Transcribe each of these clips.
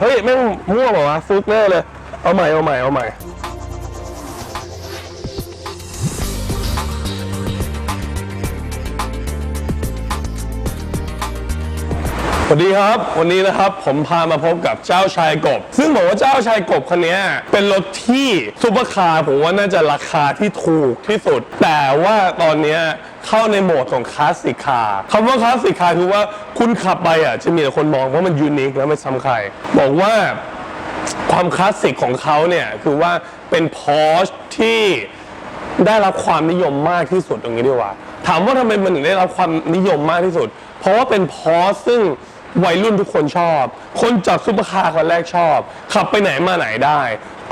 เฮ้ยแม่งมั่วเปล่าวะฟุกแน่เลย เอาใหม่เอาใหม่เอาใหม่ สวัสดีครับ วันนี้นะครับผมพามาพบกับเจ้าชายกบ ซึ่งบอกว่าเจ้าชายกบคันนี้เป็นรถที่ซุปเปอร์คาร์ผมว่าน่าจะราคาที่ถูกที่สุด แต่ว่าตอนนี้เข้าในโหมดของคลาสสิกคาร์คำว่าคลาสสิกคาร์คือว่าคุณขับไปอะจะมีแต่คนมองว่ามันยูนิคและไม่ซ้ำใคร บอกว่าความคลาสสิกของเขาเนี่ยคือว่าเป็นพอชที่ได้รับความนิยมมากที่สุดตรงนี้ดีกว่า ถามว่าทำไมมันถึงได้รับความนิยมมากที่สุด เพราะว่าเป็นพอชซึ่ง วัยรุ่นทุกคนชอบ คนจากซุปเปอร์คาร์คนแรกชอบ ขับไปไหนมาไหนได้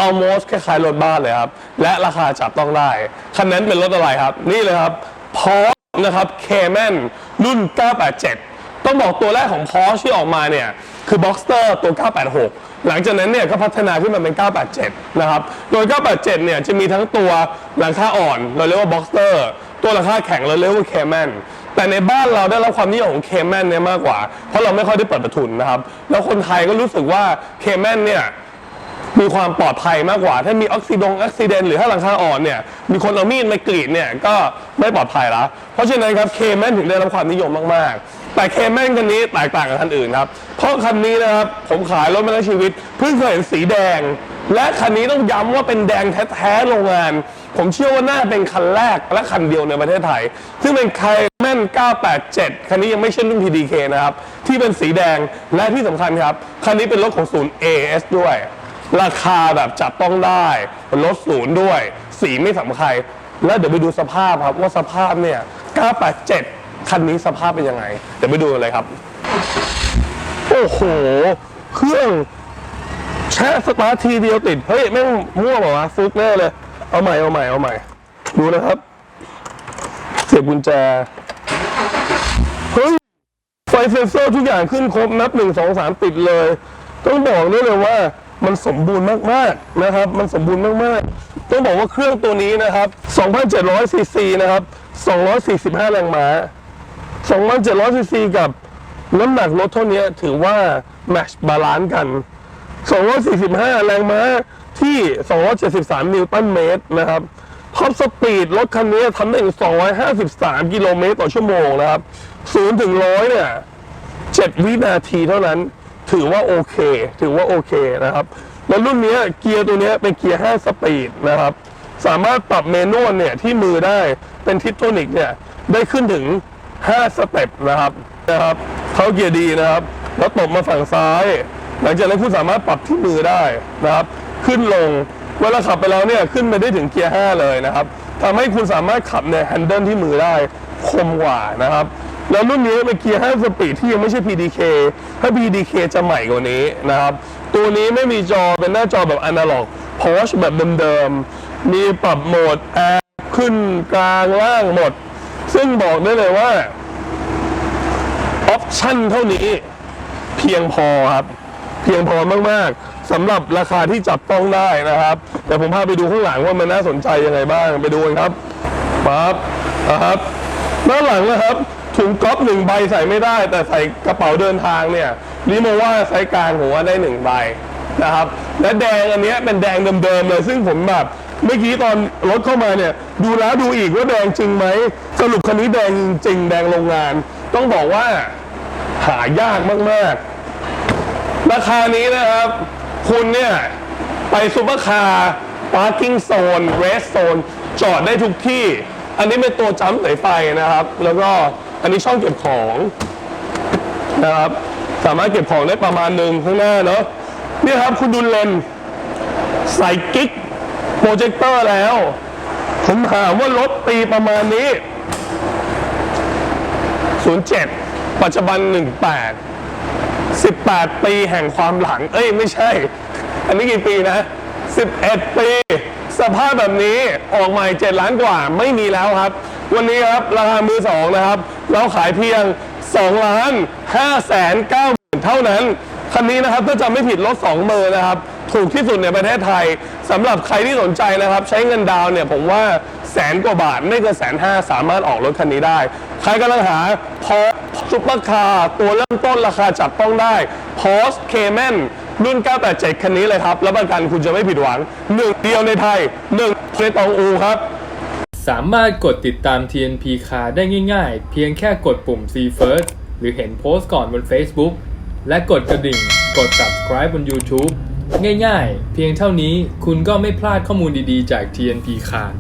almost คล้ายๆรถบ้านเลยครับ และราคาจับต้องได้ คันนั้นเป็นรถอะไรครับ นี่เลยครับพอชนะครับเคแมนรุ่น 987 ต้องบอกตัวแรกของ Porsche ที่ออกมาเนี่ย คือ Boxster ตัว 986 หลังจากนั้นเนี่ยก็พัฒนาขึ้นมาเป็น 987 นะครับ โดย 987 เนี่ยจะมีทั้งตัวหลังคาอ่อน เราเรียกว่า Boxster ตัวหลังคาแข็งเราเรียกว่า Cayman แต่ในบ้านเราได้รับความนิยมของ Cayman เนี่ยมากกว่า เพราะเราไม่ค่อยได้เปิดประทุนนะครับ แล้วคนไทยก็รู้สึกว่า Cayman เนี่ยมีความปลอดภัยมากกว่า ถ้ามีออกซิดงออกซิเดนหรือถ้าหลังคาอ่อนเนี่ยมีคนเอามีดมากรีดเนี่ยก็ไม่ปลอดภัยละเพราะฉะนั้นครับเคแมนถึงได้รับความนิยมมากๆ แต่เคแมนคันนี้แตกต่างกับคันอื่นครับ เพราะคันนี้นะครับผมขายรถมาทั้งชีวิต เพิ่งเคยเห็นสีแดง และคันนี้ต้องย้ำว่าเป็นแดงแท้ๆโรงงาน ผมเชื่อว่าน่าเป็นคันแรกและคันเดียวในประเทศไทย ซึ่งเป็นไคร แม่น 987 คันนี้ยังไม่ใช่รุ่น PDK นะครับ ที่เป็นสีแดงและที่สำคัญครับ คันนี้เป็นรถของศูนย์ AS ด้วย ราคาแบบจับต้องได้ลดศูนย์ด้วย สีไม่สำคัญ แล้วเดี๋ยวไปดูสภาพครับ ว่าสภาพเนี่ย 987 คันนี้สภาพเป็นยังไง เดี๋ยวไปดูกันเลยครับ โอ้โห เครื่องแช่สตาร์ททีเดียวติด เฮ้ย แม่งมั่วเปล่าวะฟุกแน่เลย เอาใหม่เอาใหม่เอาใหม่ ดูนะครับ เสียบกุญแจ เซนเซอร์ทุกอย่างขึ้นครบนับหนึ่งสองสามติดเลย ต้องบอกได้เลยว่ามันสมบูรณ์มากๆนะครับ มันสมบูรณ์มากๆ ต้องบอกว่าเครื่องตัวนี้นะครับ2,700ซีซีนะครับ245แรงม้า2,700ซีซีกับน้ำหนักรถเท่านี้ถือว่าแมชบาลานซ์กัน 245 แรงม้าที่ 273 นิวตันเมตรนะครับท็อปสปีดรถคันนี้ทำได้ถึง253 กิโลเมตรต่อชั่วโมงนะครับ 0ถึง100เนี่ย7วินาทีเท่านั้น ถือว่าโอเค ถือว่าโอเคนะครับ แล้วรุ่นเนี้ยเกียร์ตัวเนี้ยเป็นเกียร์ 5 สปีดนะครับ สามารถปรับเมนวลเนี่ยที่มือได้เป็นทิปโทนิกเนี่ยได้ขึ้นถึง 5 สเต็ปนะครับนะครับเข้าเกียร์ดีนะครับ แล้วตบมาฝั่งซ้าย หลังจากนั้นคุณสามารถปรับที่มือได้นะครับ ขึ้นลงเวลาขับไปแล้วเนี่ยขึ้นไปได้ถึงเกียร์ 5 เลยนะครับทำให้คุณสามารถขับในแฮนเดิลที่มือได้คมกว่านะครับ แล้วรุ่นนี้เป็นเกียร์5สปีดที่ยังไม่ใช่ PDK ถ้า PDK จะใหม่กว่านี้นะครับ ตัวนี้ไม่มีจอเป็นหน้าจอแบบอนาล็อกพอชแบบเดิมๆ มีปรับโหมดแอร์ขึ้นกลางล่างหมด ซึ่งบอกได้เลยว่า ออปชั่นเท่านี้เพียงพอครับ เพียงพอมากๆสำหรับราคาที่จับต้องได้นะครับ แต่ผมพาไปดูข้างหลังว่ามันน่าสนใจยังไงบ้างไปดูกันครับปั๊บนะครับด้านหลังนะครับ ถุงก๊อฟหนึ่งใบใส่ไม่ได้ แต่ใส่กระเป๋าเดินทางเนี่ยรีโมว่าไซส์กลางผมว่าได้หนึ่งใบนะครับ และแดงอันเนี้ยเป็นแดงเดิมๆเลย ซึ่งผมแบบเมื่อกี้ตอนรถเข้ามาเนี่ย ดูแล้วดูอีกว่าแดงจริงไหม สรุปคันนี้แดงจริงแดงโรงงาน ต้องบอกว่าหายากมากๆ ราคานี้นะครับ คุณเนี่ย ไปซูเปอร์คาร์พาร์กิ้งโซนเรสโซนจอดได้ทุกที่ อันนี้เป็นตัวจัมป์สายไฟนะครับ แล้วก็ อันนี้ช่องเก็บของนะครับ สามารถเก็บของได้ประมาณหนึ่งข้างหน้าเนาะนี่ครับคุณดูเลนใส่กิ๊กโปรเจคเตอร์แล้ว ผมถามว่ารถปีประมาณนี้ 07 ปัจจุบัน 18 18 ปีแห่งความหลัง เอ้ย ไม่ใช่ อันนี้กี่ปีนะ 11 ปี สภาพแบบนี้ออกใหม่7ล้านกว่าไม่มีแล้วครับ วันนี้ครับราคามือสองนะครับเราขายเพียง2ล้าน5แสน9หมื่นเท่านั้น คันนี้นะครับถ้าจำไม่ผิดรถ2มือนะครับ ถูกที่สุดในประเทศไทยสำหรับใครที่สนใจนะครับ ใช้เงินดาวน์เนี่ยผมว่าแสนกว่าบาทไม่เกินแสนห้าสามารถออกรถคันนี้ได้ ใครกำลังหาพอซุปเปอร์คาร์ตัวเริ่มต้นราคาจับต้องได้ Porsche Cayman รุ่น 987 คันนี้เลยครับ รับประกันคุณจะไม่ผิดหวังหนึ่งเดียวในไทยหนึ่งในตองอูครับ สามารถกดติดตาม TNP Car ได้ง่ายๆ เพียงแค่กดปุ่ม See First หรือเห็นโพสต์ก่อนบน Facebook และกดกระดิ่ง กด subscribe บน YouTube ง่ายๆ เพียงเท่านี้คุณก็ไม่พลาดข้อมูลดีๆจาก TNP Car